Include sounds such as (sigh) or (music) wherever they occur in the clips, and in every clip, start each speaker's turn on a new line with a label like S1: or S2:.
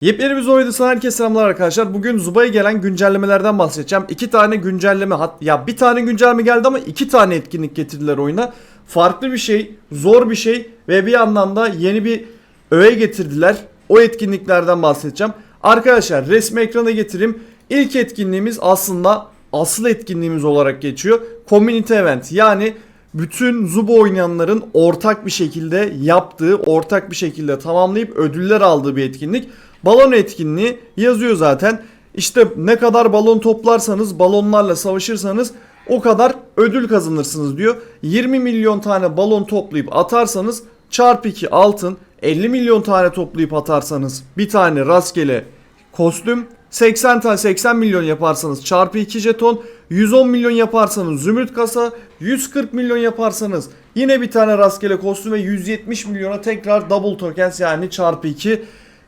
S1: Yepyeni bir Zoidis'ten herkese selamlar arkadaşlar. Bugün Zuba'ya gelen güncellemelerden bahsedeceğim. İki tane güncelleme, hat ya bir tane güncelleme geldi ama iki tane etkinlik getirdiler oyuna. Farklı bir şey, zor bir şey ve bir yandan da yeni bir öğe getirdiler. O etkinliklerden bahsedeceğim. Arkadaşlar resmi ekrana getireyim. İlk etkinliğimiz aslında asıl etkinliğimiz olarak geçiyor. Community Event yani bütün Zubo oynayanların ortak bir şekilde yaptığı, ortak bir şekilde tamamlayıp ödüller aldığı bir etkinlik. Balon etkinliği yazıyor zaten. İşte ne kadar balon toplarsanız, balonlarla savaşırsanız o kadar ödül kazanırsınız diyor. 20 milyon tane balon toplayıp atarsanız çarpı 2 altın, 50 milyon tane toplayıp atarsanız bir tane rastgele kostüm 80 tane 80 milyon yaparsanız çarpı 2 jeton 110 milyon yaparsanız zümrüt kasa 140 milyon yaparsanız yine bir tane rastgele kostüm ve 170 milyona tekrar double tokens yani çarpı 2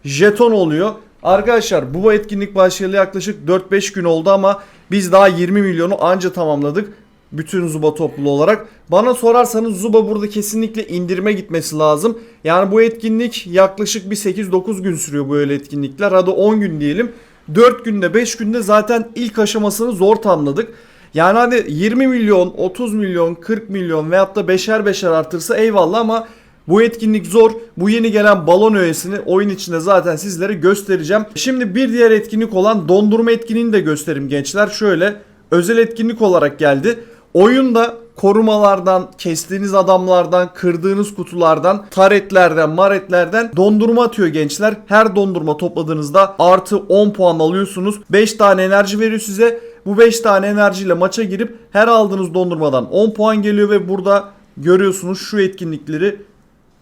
S1: jeton oluyor. Arkadaşlar bu etkinlik başlayalı yaklaşık 4-5 gün oldu ama biz daha 20 milyonu anca tamamladık. Bütün Zuba topluluğu olarak. Bana sorarsanız Zuba burada kesinlikle indirime gitmesi lazım. Yani bu etkinlik yaklaşık bir 8-9 gün sürüyor bu öyle etkinlikler. Hadi 10 gün diyelim. 4 günde 5 günde zaten ilk aşamasını zor tamamladık. Yani hani 20 milyon, 30 milyon, 40 milyon veyahut da beşer beşer artırsa eyvallah ama bu etkinlik zor. Bu yeni gelen balon öğesini oyun içinde zaten sizlere göstereceğim. Şimdi bir diğer etkinlik olan dondurma etkinliğini de göstereyim gençler. Şöyle özel etkinlik olarak geldi. Oyunda korumalardan, kestiğiniz adamlardan, kırdığınız kutulardan, taretlerden, maretlerden dondurma atıyor gençler. Her dondurma topladığınızda artı 10 puan alıyorsunuz. 5 tane enerji veriyor size. Bu 5 tane enerjiyle maça girip her aldığınız dondurmadan 10 puan geliyor ve burada görüyorsunuz şu etkinlikleri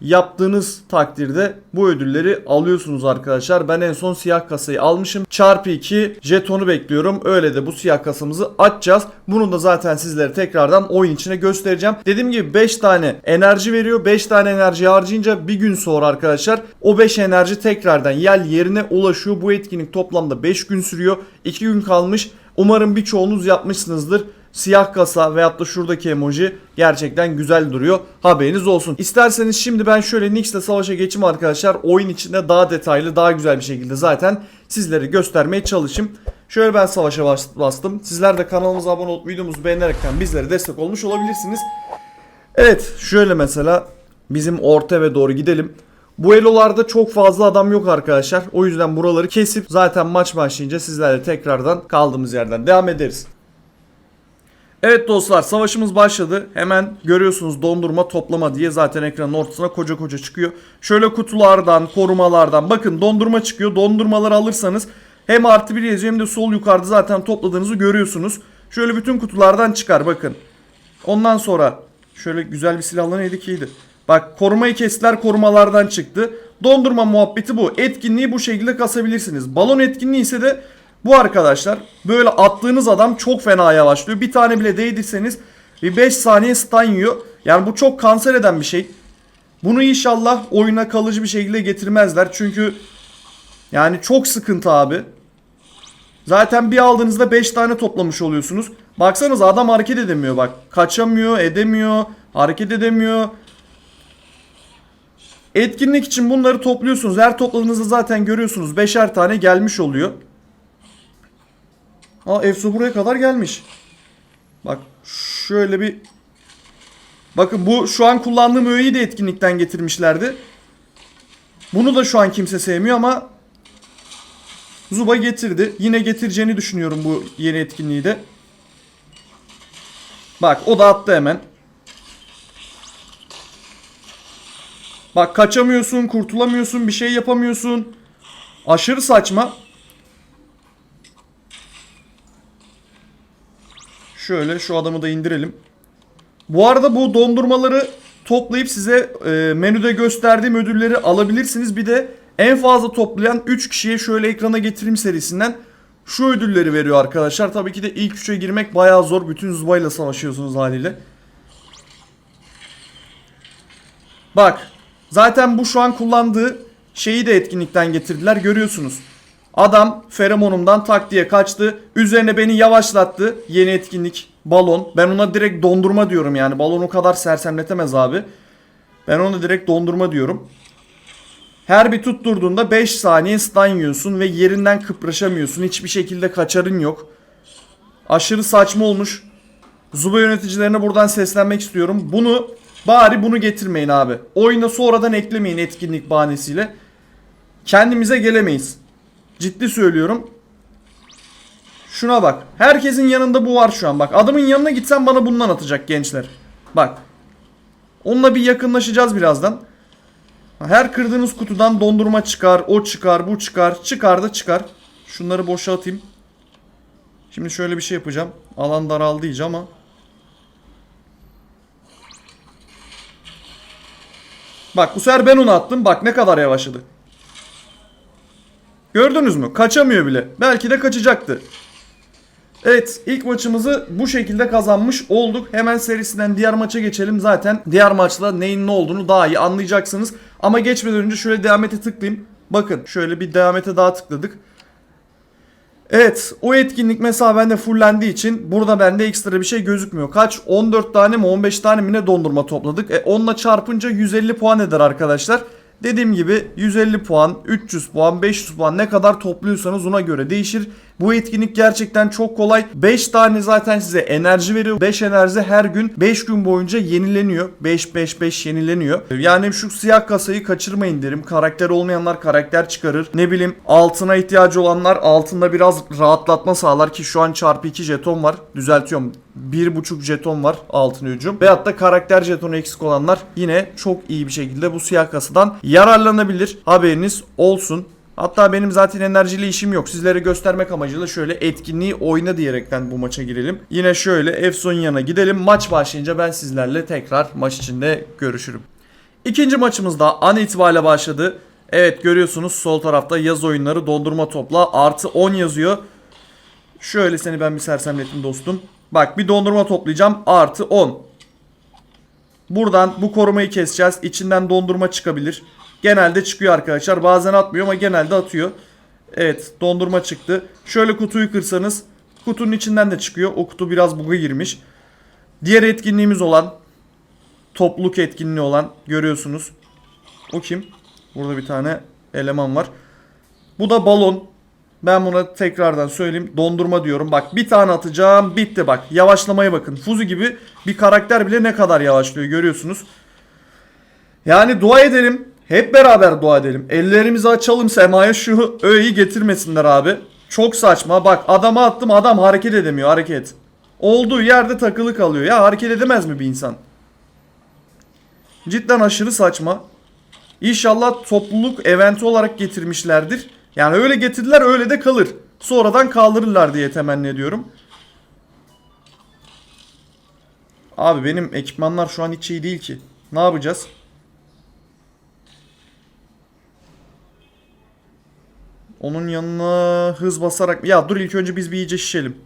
S1: yaptığınız takdirde bu ödülleri alıyorsunuz arkadaşlar. Ben en son siyah kasayı almışım. Çarpı 2 jetonu bekliyorum. Öyle de bu siyah kasamızı açacağız. Bunu da zaten sizlere tekrardan oyun içine göstereceğim. Dediğim gibi 5 tane enerji veriyor. 5 tane enerji harcayınca bir gün sonra arkadaşlar o 5 enerji tekrardan yel yerine ulaşıyor. Bu etkinlik toplamda 5 gün sürüyor. 2 gün kalmış. Umarım birçoğunuz yapmışsınızdır. Siyah kasa veyahut da şuradaki emoji gerçekten güzel duruyor. Haberiniz olsun. İsterseniz şimdi ben şöyle Nix'le savaşa geçeyim arkadaşlar. Oyun içinde daha detaylı, daha güzel bir şekilde zaten sizlere göstermeye çalışayım. Şöyle ben savaşa bas- bastım. Sizler de kanalımıza abone olup videomuzu beğenerekten bizlere destek olmuş olabilirsiniz. Evet şöyle mesela bizim orta eve doğru gidelim. Bu elolarda çok fazla adam yok arkadaşlar. O yüzden buraları kesip zaten maç başlayınca sizlerle tekrardan kaldığımız yerden devam ederiz. Evet dostlar savaşımız başladı. Hemen görüyorsunuz dondurma toplama diye zaten ekranın ortasına koca koca çıkıyor. Şöyle kutulardan, korumalardan bakın dondurma çıkıyor. Dondurmaları alırsanız hem artı bir yazıyor hem de sol yukarıda zaten topladığınızı görüyorsunuz. Şöyle bütün kutulardan çıkar bakın. Ondan sonra şöyle güzel bir silahla neydi ki. Bak korumayı kestiler korumalardan çıktı. Dondurma muhabbeti bu. Etkinliği bu şekilde kasabilirsiniz. Balon etkinliği ise de bu arkadaşlar. Böyle attığınız adam çok fena yavaşlıyor. Bir tane bile değdirseniz bir 5 saniye stun yiyor. Yani bu çok kanser eden bir şey. Bunu inşallah oyuna kalıcı bir şekilde getirmezler. Çünkü yani çok sıkıntı abi. Zaten bir aldığınızda 5 tane toplamış oluyorsunuz. Baksanız adam hareket edemiyor bak. Kaçamıyor, edemiyor, hareket edemiyor. Etkinlik için bunları topluyorsunuz. Her topladığınızda zaten görüyorsunuz. 5'er tane gelmiş oluyor. Aa Efso buraya kadar gelmiş. Bak şöyle bir Bakın bu şu an kullandığım öğeyi de etkinlikten getirmişlerdi. Bunu da şu an kimse sevmiyor ama Zuba getirdi. Yine getireceğini düşünüyorum bu yeni etkinliği de. Bak o da attı hemen. Bak kaçamıyorsun, kurtulamıyorsun, bir şey yapamıyorsun. Aşırı saçma. Şöyle şu adamı da indirelim. Bu arada bu dondurmaları toplayıp size e, menüde gösterdiğim ödülleri alabilirsiniz. Bir de en fazla toplayan 3 kişiye şöyle ekrana getireyim serisinden şu ödülleri veriyor arkadaşlar. Tabii ki de ilk 3'e girmek bayağı zor. Bütün zubayla savaşıyorsunuz haliyle. Bak zaten bu şu an kullandığı şeyi de etkinlikten getirdiler görüyorsunuz. Adam feromonumdan tak diye kaçtı. Üzerine beni yavaşlattı. Yeni etkinlik balon. Ben ona direkt dondurma diyorum yani. Balon o kadar sersemletemez abi. Ben ona direkt dondurma diyorum. Her bir tutturduğunda 5 saniye stun yiyorsun ve yerinden kıpraşamıyorsun. Hiçbir şekilde kaçarın yok. Aşırı saçma olmuş. Zuba yöneticilerine buradan seslenmek istiyorum. Bunu bari bunu getirmeyin abi. Oyuna sonradan eklemeyin etkinlik bahanesiyle. Kendimize gelemeyiz. Ciddi söylüyorum. Şuna bak. Herkesin yanında bu var şu an. Bak adamın yanına gitsen bana bundan atacak gençler. Bak. Onunla bir yakınlaşacağız birazdan. Her kırdığınız kutudan dondurma çıkar, o çıkar, bu çıkar, çıkar da çıkar. Şunları boşa atayım. Şimdi şöyle bir şey yapacağım. Alan daraldı iyice ama. Bak bu sefer ben onu attım. Bak ne kadar yavaşladı. Gördünüz mü? Kaçamıyor bile. Belki de kaçacaktı. Evet ilk maçımızı bu şekilde kazanmış olduk. Hemen serisinden diğer maça geçelim. Zaten diğer maçla neyin ne olduğunu daha iyi anlayacaksınız. Ama geçmeden önce şöyle devam tıklayayım. Bakın şöyle bir devam ete daha tıkladık. Evet o etkinlik mesela bende fullendiği için burada bende ekstra bir şey gözükmüyor. Kaç? 14 tane mi 15 tane mi ne dondurma topladık. E onunla çarpınca 150 puan eder arkadaşlar. Dediğim gibi 150 puan, 300 puan, 500 puan ne kadar topluyorsanız ona göre değişir. Bu etkinlik gerçekten çok kolay. 5 tane zaten size enerji veriyor. 5 enerji her gün 5 gün boyunca yenileniyor. 5 5 5 yenileniyor. Yani şu siyah kasayı kaçırmayın derim. Karakter olmayanlar karakter çıkarır. Ne bileyim altına ihtiyacı olanlar altında biraz rahatlatma sağlar ki şu an çarpı 2 jeton var. Düzeltiyorum. 1.5 jeton var altın hücum. Veyahut da karakter jetonu eksik olanlar yine çok iyi bir şekilde bu siyah kasadan yararlanabilir. Haberiniz olsun. Hatta benim zaten enerjiyle işim yok. Sizlere göstermek amacıyla şöyle etkinliği oyna diyerekten bu maça girelim. Yine şöyle Efson yanına gidelim. Maç başlayınca ben sizlerle tekrar maç içinde görüşürüm. İkinci maçımız da an itibariyle başladı. Evet görüyorsunuz sol tarafta yaz oyunları dondurma topla artı 10 yazıyor. Şöyle seni ben bir sersemlettim dostum. Bak bir dondurma toplayacağım artı 10. Buradan bu korumayı keseceğiz. İçinden dondurma çıkabilir. Genelde çıkıyor arkadaşlar. Bazen atmıyor ama genelde atıyor. Evet dondurma çıktı. Şöyle kutuyu kırsanız kutunun içinden de çıkıyor. O kutu biraz buga girmiş. Diğer etkinliğimiz olan topluluk etkinliği olan görüyorsunuz. O kim? Burada bir tane eleman var. Bu da balon. Ben buna tekrardan söyleyeyim. Dondurma diyorum. Bak bir tane atacağım. Bitti bak. Yavaşlamaya bakın. Fuzu gibi bir karakter bile ne kadar yavaşlıyor görüyorsunuz. Yani dua edelim. Hep beraber dua edelim. Ellerimizi açalım semaya şu öğeyi getirmesinler abi. Çok saçma. Bak adama attım adam hareket edemiyor hareket. Olduğu yerde takılı kalıyor. Ya hareket edemez mi bir insan? Cidden aşırı saçma. İnşallah topluluk eventi olarak getirmişlerdir. Yani öyle getirdiler öyle de kalır. Sonradan kaldırırlar diye temenni ediyorum. Abi benim ekipmanlar şu an hiç iyi değil ki. Ne yapacağız? Onun yanına hız basarak... Ya dur ilk önce biz bir iyice şişelim.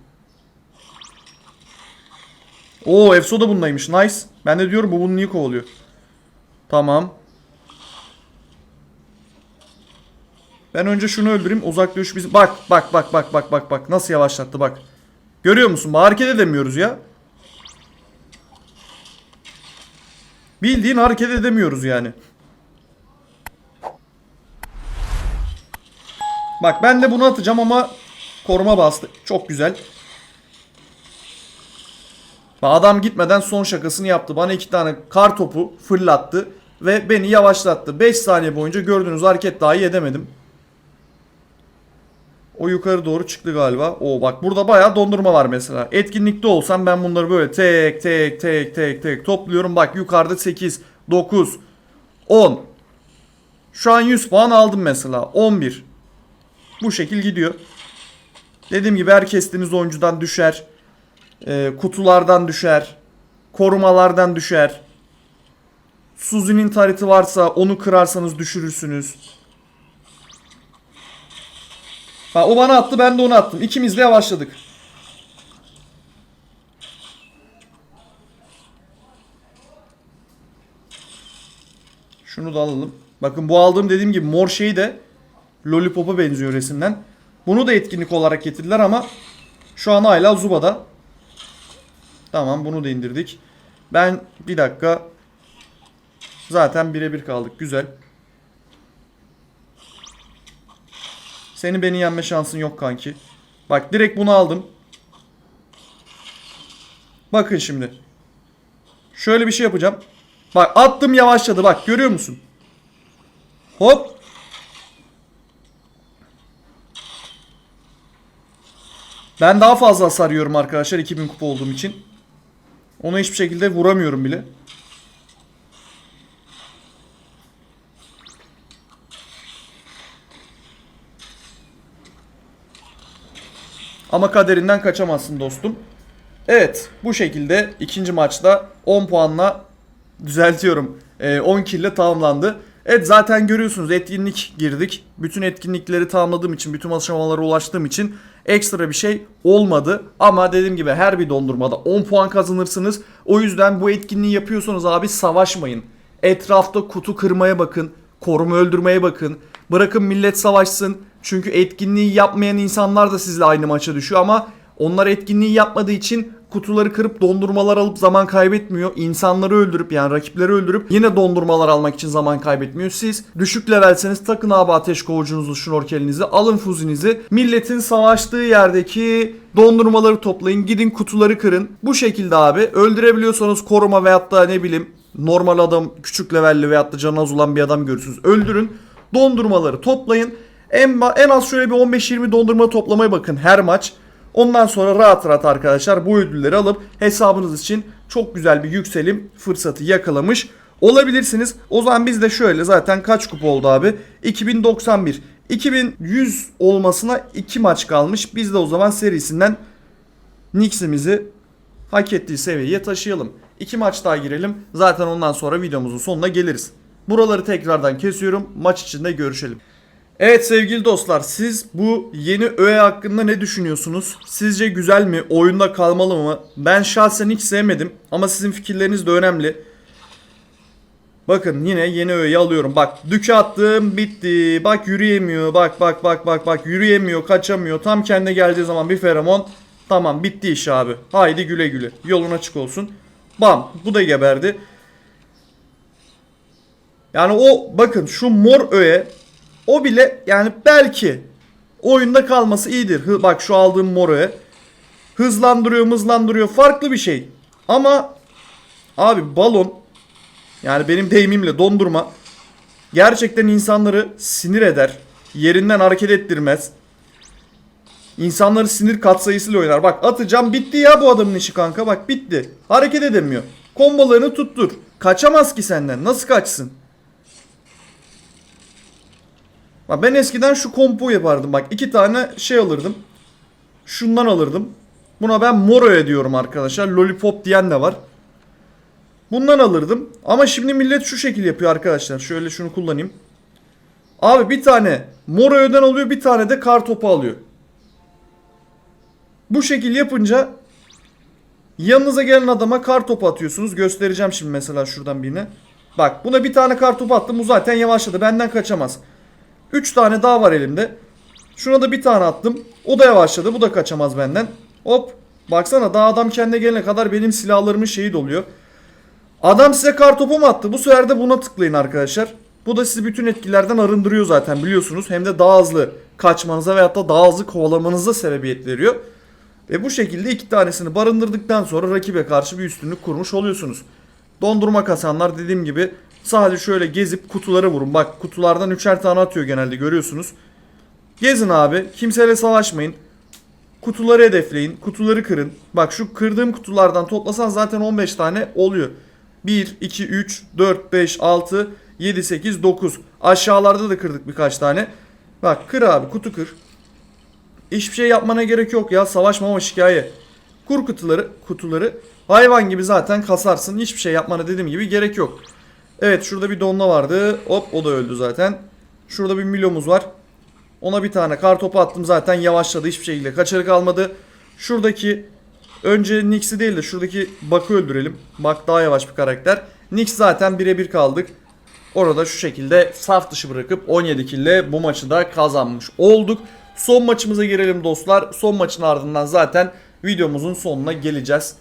S1: Oo Efso da bundaymış. Nice. Ben de diyorum bu bunu niye kovalıyor. Tamam. Ben önce şunu öldüreyim. Uzak dövüş biz... Bak bak bak bak bak bak bak. Nasıl yavaşlattı bak. Görüyor musun? Hareket edemiyoruz ya. Bildiğin hareket edemiyoruz yani. Bak ben de bunu atacağım ama koruma bastı. Çok güzel. Adam gitmeden son şakasını yaptı. Bana iki tane kar topu fırlattı ve beni yavaşlattı. 5 saniye boyunca gördüğünüz hareket dahi edemedim. O yukarı doğru çıktı galiba. O bak burada bayağı dondurma var mesela. Etkinlikte olsam ben bunları böyle tek tek tek tek tek topluyorum. Bak yukarıda 8, 9, 10. Şu an 100 puan aldım mesela. 11. Bu şekil gidiyor. Dediğim gibi her kestiğiniz oyuncudan düşer. Ee, kutulardan düşer. Korumalardan düşer. Suzu'nun tarihti varsa onu kırarsanız düşürürsünüz. Bak o bana attı ben de onu attım. İkimiz de yavaşladık. Şunu da alalım. Bakın bu aldığım dediğim gibi mor şey de Lollipop'a benziyor resimden. Bunu da etkinlik olarak getirdiler ama şu an hala Zuba'da. Tamam bunu da indirdik. Ben bir dakika zaten birebir kaldık. Güzel. Senin beni yenme şansın yok kanki. Bak direkt bunu aldım. Bakın şimdi. Şöyle bir şey yapacağım. Bak attım yavaşladı bak görüyor musun? Hop. Ben daha fazla hasar yiyorum arkadaşlar 2000 kupa olduğum için. Ona hiçbir şekilde vuramıyorum bile. Ama kaderinden kaçamazsın dostum. Evet bu şekilde ikinci maçta 10 puanla düzeltiyorum. Ee, 10 kill ile tamamlandı. Evet zaten görüyorsunuz etkinlik girdik. Bütün etkinlikleri tamamladığım için, bütün aşamalara ulaştığım için ekstra bir şey olmadı. Ama dediğim gibi her bir dondurmada 10 puan kazanırsınız. O yüzden bu etkinliği yapıyorsanız abi savaşmayın. Etrafta kutu kırmaya bakın, koruma öldürmeye bakın. Bırakın millet savaşsın. Çünkü etkinliği yapmayan insanlar da sizle aynı maça düşüyor ama onlar etkinliği yapmadığı için kutuları kırıp dondurmalar alıp zaman kaybetmiyor. İnsanları öldürüp yani rakipleri öldürüp yine dondurmalar almak için zaman kaybetmiyor. Siz düşük levelseniz takın abi ateş kovucunuzu, şnorkelinizi, alın fuzinizi. Milletin savaştığı yerdeki dondurmaları toplayın. Gidin kutuları kırın. Bu şekilde abi öldürebiliyorsanız koruma veyahut da ne bileyim normal adam küçük levelli veyahut da canı az olan bir adam görürsünüz. Öldürün. Dondurmaları toplayın. En, en az şöyle bir 15-20 dondurma toplamaya bakın her maç. Ondan sonra rahat rahat arkadaşlar bu ödülleri alıp hesabınız için çok güzel bir yükselim fırsatı yakalamış olabilirsiniz. O zaman biz de şöyle zaten kaç kupa oldu abi? 2091. 2100 olmasına 2 maç kalmış. Biz de o zaman serisinden Nix'imizi hak ettiği seviyeye taşıyalım. 2 maç daha girelim. Zaten ondan sonra videomuzun sonuna geliriz. Buraları tekrardan kesiyorum. Maç içinde görüşelim. Evet sevgili dostlar siz bu yeni öğe hakkında ne düşünüyorsunuz? Sizce güzel mi? Oyunda kalmalı mı? Ben şahsen hiç sevmedim ama sizin fikirleriniz de önemli. Bakın yine yeni öğeyi alıyorum. Bak düke attım bitti. Bak yürüyemiyor. Bak bak bak bak bak yürüyemiyor kaçamıyor. Tam kendine geldiği zaman bir feromon. Tamam bitti iş abi. Haydi güle güle. Yolun açık olsun. Bam bu da geberdi. Yani o bakın şu mor öğe o bile yani belki oyunda kalması iyidir. Hı, bak şu aldığım mor öğe. Hızlandırıyor hızlandırıyor farklı bir şey. Ama abi balon yani benim deyimimle dondurma gerçekten insanları sinir eder. Yerinden hareket ettirmez. İnsanları sinir katsayısıyla oynar. Bak atacağım bitti ya bu adamın işi kanka bak bitti. Hareket edemiyor. Kombolarını tuttur. Kaçamaz ki senden. Nasıl kaçsın? Bak ben eskiden şu kompo yapardım. Bak iki tane şey alırdım. Şundan alırdım. Buna ben Moro'ya diyorum arkadaşlar. Lollipop diyen de var. Bundan alırdım. Ama şimdi millet şu şekil yapıyor arkadaşlar. Şöyle şunu kullanayım. Abi bir tane Moro'dan alıyor bir tane de kar topu alıyor. Bu şekil yapınca yanınıza gelen adama kar topu atıyorsunuz. Göstereceğim şimdi mesela şuradan birine. Bak buna bir tane kar topu attım. Bu zaten yavaşladı. Benden kaçamaz. 3 tane daha var elimde. Şuna da bir tane attım. O da yavaşladı. Bu da kaçamaz benden. Hop. Baksana daha adam kendine gelene kadar benim silahlarımın şeyi doluyor. Adam size kartopu mu attı? Bu sefer de buna tıklayın arkadaşlar. Bu da sizi bütün etkilerden arındırıyor zaten biliyorsunuz. Hem de daha hızlı kaçmanıza veyahut da daha hızlı kovalamanıza sebebiyet veriyor. Ve bu şekilde iki tanesini barındırdıktan sonra rakibe karşı bir üstünlük kurmuş oluyorsunuz. Dondurma kasanlar dediğim gibi sadece şöyle gezip kutulara vurun. Bak kutulardan üçer tane atıyor genelde görüyorsunuz. Gezin abi. Kimseyle savaşmayın. Kutuları hedefleyin. Kutuları kırın. Bak şu kırdığım kutulardan toplasan zaten 15 tane oluyor. 1, 2, 3, 4, 5, 6, 7, 8, 9. Aşağılarda da kırdık birkaç tane. Bak kır abi kutu kır. Hiçbir şey yapmana gerek yok ya. Savaşmama şikaye. Kur kutuları, kutuları. Hayvan gibi zaten kasarsın. Hiçbir şey yapmana dediğim gibi gerek yok. Evet şurada bir donla vardı. Hop o da öldü zaten. Şurada bir milomuz var. Ona bir tane kar topu attım zaten yavaşladı. Hiçbir şekilde kaçarı kalmadı. Şuradaki önce Nix'i değil de şuradaki Bak'ı öldürelim. Bak daha yavaş bir karakter. Nix zaten birebir kaldık. Orada şu şekilde saf dışı bırakıp 17 kille bu maçı da kazanmış olduk. Son maçımıza girelim dostlar. Son maçın ardından zaten videomuzun sonuna geleceğiz.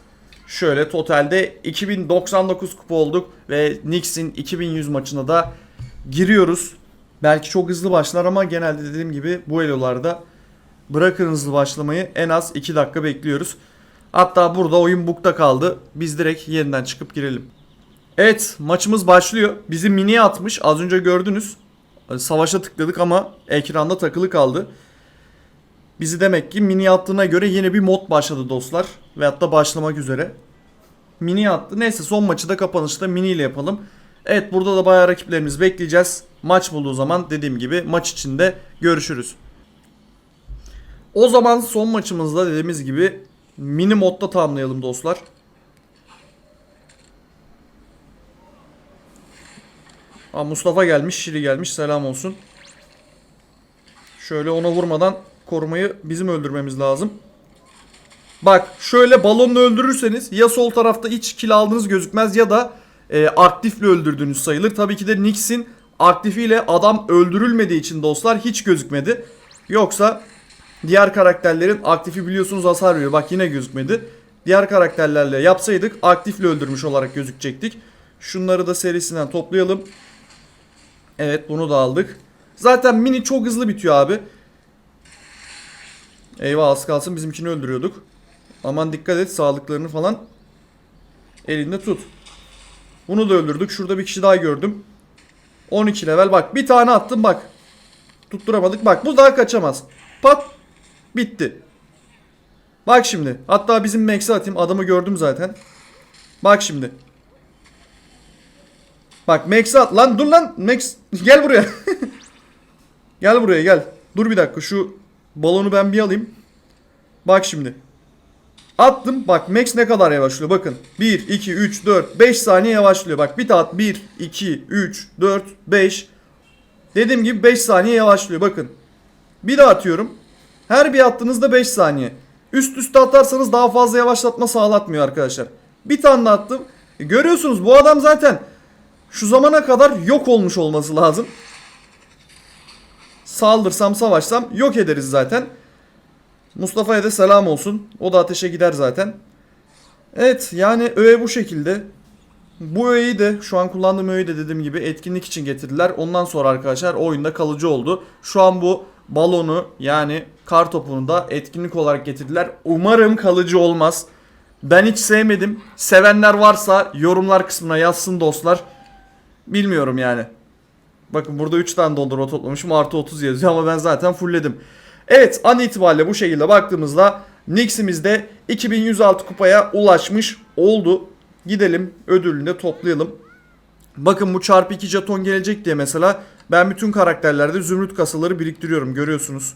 S1: Şöyle totalde 2099 kupa olduk ve Knicks'in 2100 maçına da giriyoruz. Belki çok hızlı başlar ama genelde dediğim gibi bu elolarda bırakın hızlı başlamayı en az 2 dakika bekliyoruz. Hatta burada oyun bukta kaldı. Biz direkt yeniden çıkıp girelim. Evet maçımız başlıyor. Bizi miniye atmış. Az önce gördünüz. Savaşa tıkladık ama ekranda takılı kaldı. Bizi demek ki mini attığına göre yeni bir mod başladı dostlar. Veyahut da başlamak üzere. Mini attı. Neyse son maçı da kapanışta mini ile yapalım. Evet burada da bayağı rakiplerimizi bekleyeceğiz. Maç bulduğu zaman dediğim gibi maç içinde görüşürüz. O zaman son maçımızda dediğimiz gibi mini modda tamamlayalım dostlar. Aa, Mustafa gelmiş, Şiri gelmiş. Selam olsun. Şöyle ona vurmadan korumayı bizim öldürmemiz lazım. Bak şöyle balonla öldürürseniz ya sol tarafta hiç kill aldığınız gözükmez ya da e, aktifle öldürdüğünüz sayılır. Tabii ki de Nix'in aktifiyle adam öldürülmediği için dostlar hiç gözükmedi. Yoksa diğer karakterlerin aktifi biliyorsunuz hasar veriyor. Bak yine gözükmedi. Diğer karakterlerle yapsaydık aktifle öldürmüş olarak gözükecektik. Şunları da serisinden toplayalım. Evet bunu da aldık. Zaten mini çok hızlı bitiyor abi. Eyvah az kalsın bizimkini öldürüyorduk. Aman dikkat et sağlıklarını falan elinde tut. Bunu da öldürdük. Şurada bir kişi daha gördüm. 12 level bak bir tane attım bak. Tutturamadık bak bu daha kaçamaz. Pat bitti. Bak şimdi hatta bizim Max'e atayım adamı gördüm zaten. Bak şimdi. Bak Max'e at lan dur lan Max (laughs) gel buraya. (laughs) gel buraya gel. Dur bir dakika şu balonu ben bir alayım. Bak şimdi. Attım. Bak Max ne kadar yavaşlıyor. Bakın. 1, 2, 3, 4, 5 saniye yavaşlıyor. Bak bir tat 1, 2, 3, 4, 5. Dediğim gibi 5 saniye yavaşlıyor. Bakın. Bir daha atıyorum. Her bir attığınızda 5 saniye. Üst üste atarsanız daha fazla yavaşlatma sağlatmıyor arkadaşlar. Bir tane attım. E, görüyorsunuz bu adam zaten şu zamana kadar yok olmuş olması lazım. Saldırsam savaşsam yok ederiz zaten. Mustafa'ya da selam olsun. O da ateşe gider zaten. Evet yani öğe bu şekilde. Bu öğeyi de şu an kullandığım öğeyi de dediğim gibi etkinlik için getirdiler. Ondan sonra arkadaşlar oyunda kalıcı oldu. Şu an bu balonu yani kar topunu da etkinlik olarak getirdiler. Umarım kalıcı olmaz. Ben hiç sevmedim. Sevenler varsa yorumlar kısmına yazsın dostlar. Bilmiyorum yani. Bakın burada 3 tane dondurma toplamışım. Artı 30 yazıyor ama ben zaten fullledim. Evet an itibariyle bu şekilde baktığımızda Nix'imiz de 2106 kupaya ulaşmış oldu. Gidelim ödülünü de toplayalım. Bakın bu çarpı 2 jeton gelecek diye mesela ben bütün karakterlerde zümrüt kasaları biriktiriyorum görüyorsunuz.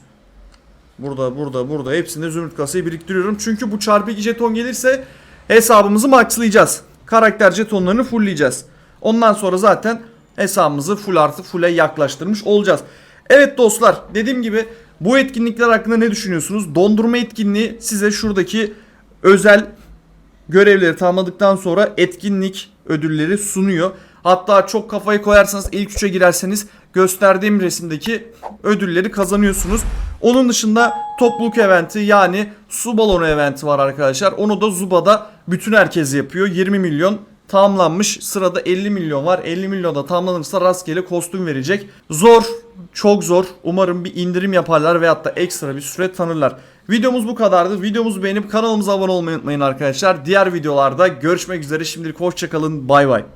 S1: Burada burada burada hepsinde zümrüt kasayı biriktiriyorum. Çünkü bu çarpı 2 jeton gelirse hesabımızı maxlayacağız. Karakter jetonlarını fullleyeceğiz. Ondan sonra zaten hesabımızı full artı full'e yaklaştırmış olacağız. Evet dostlar dediğim gibi bu etkinlikler hakkında ne düşünüyorsunuz? Dondurma etkinliği size şuradaki özel görevleri tamamladıktan sonra etkinlik ödülleri sunuyor. Hatta çok kafayı koyarsanız ilk üçe girerseniz gösterdiğim resimdeki ödülleri kazanıyorsunuz. Onun dışında topluluk eventi yani su balonu eventi var arkadaşlar. Onu da Zuba'da bütün herkes yapıyor. 20 milyon tamamlanmış. Sırada 50 milyon var. 50 milyonda tamamlanırsa rastgele kostüm verecek. Zor, çok zor. Umarım bir indirim yaparlar veyahut da ekstra bir süre tanırlar. Videomuz bu kadardı. Videomuzu beğenip kanalımıza abone olmayı unutmayın arkadaşlar. Diğer videolarda görüşmek üzere. Şimdilik hoşçakalın. Bay bay.